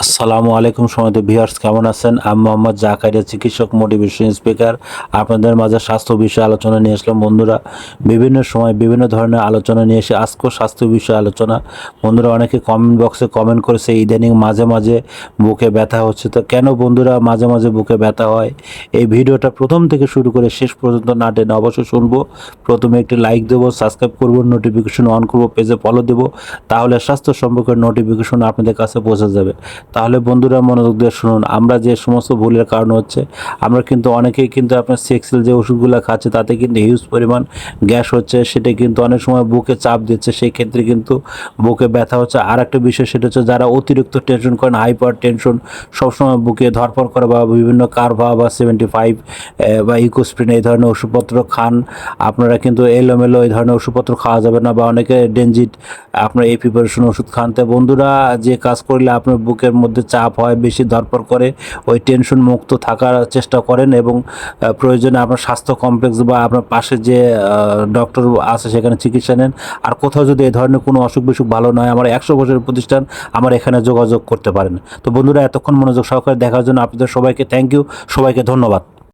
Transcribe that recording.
আসসালামু আলাইকুম সময় ভিউয়ার্স, কেমন আছেন? আমি মোহাম্মদ জাকারিয়া, চিকিৎসক মোটিভেশন স্পিকার আপনাদের মাঝে স্বাস্থ্য বিষয়ে আলোচনা নিয়ে আসলাম। বন্ধুরা, বিভিন্ন সময় বিভিন্ন ধরনের আলোচনা নিয়ে এসে আজকেও স্বাস্থ্য বিষয়ে আলোচনা। বন্ধুরা, অনেকে কমেন্ট বক্সে কমেন্ট করেছে, ইদানিং মাঝে মাঝে বুকে ব্যথা হচ্ছে। তো কেন বন্ধুরা মাঝে মাঝে বুকে ব্যথা হয়? এই ভিডিওটা প্রথম থেকে শুরু করে শেষ পর্যন্ত না টেনে অবশ্যই শুনব। প্রথমে একটি লাইক দেবো সাবস্ক্রাইব করব নোটিফিকেশন অন করব পেজে ফলো দেবো। তাহলে স্বাস্থ্য সম্পর্কে নোটিফিকেশন আপনাদের কাছে পৌঁছে যাবে। তাহলে বন্ধুরা মনোযোগ দিয়ে শুনুন। আমরা যে সমস্ত ভুলের কারণ হচ্ছে, আমরা কিন্তু অনেকেই কিন্তু আপনার সেক্সেল যে ওষুধগুলো খাচ্ছে, তাতে কিন্তু হিউজ পরিমাণ গ্যাস হচ্ছে, সেটা কিন্তু অনেক সময় বুকে চাপ দিচ্ছে সেই ক্ষেত্রে কিন্তু বুকে ব্যথা হচ্ছে। আর একটা বিষয় সেটা হচ্ছে, যারা অতিরিক্ত টেনশন করেন হাইপার টেনশন সবসময় বুকে ধরপড় করে বা বিভিন্ন কার্ভা বা সেভেন্টি ফাইভ বা ইকোস্প্রিন এই ধরনের ওষুধপত্র খান, আপনারা কিন্তু এলোমেলো এই ধরনের ওষুধপত্র খাওয়া যাবে না, বা অনেকে ডেঞ্জিট আপনার এই প্রিপারেশন ওষুধ খান। তো বন্ধুরা, যে কাজ করলে আপনার বুকের মধ্যে চাপ হয়, বেশি ধরপর করে, ওই টেনশন মুক্ত থাকার চেষ্টা করেন এবং প্রয়োজনে আপনার স্বাস্থ্য কমপ্লেক্স বা আপনার পাশে যে ডক্টর আছে সেখানে চিকিৎসা নেন। আর কোথাও যদি এই ধরনের কোনো অসুখ বিসুখ ভালো নয় আমার একশো বছরের প্রতিষ্ঠান, আমার এখানে যোগাযোগ করতে পারেন। তো বন্ধুরা, এতক্ষণ মনোযোগ সহকারে দেখার জন্য আপনাদের সবাইকে থ্যাংক ইউ সবাইকে ধন্যবাদ।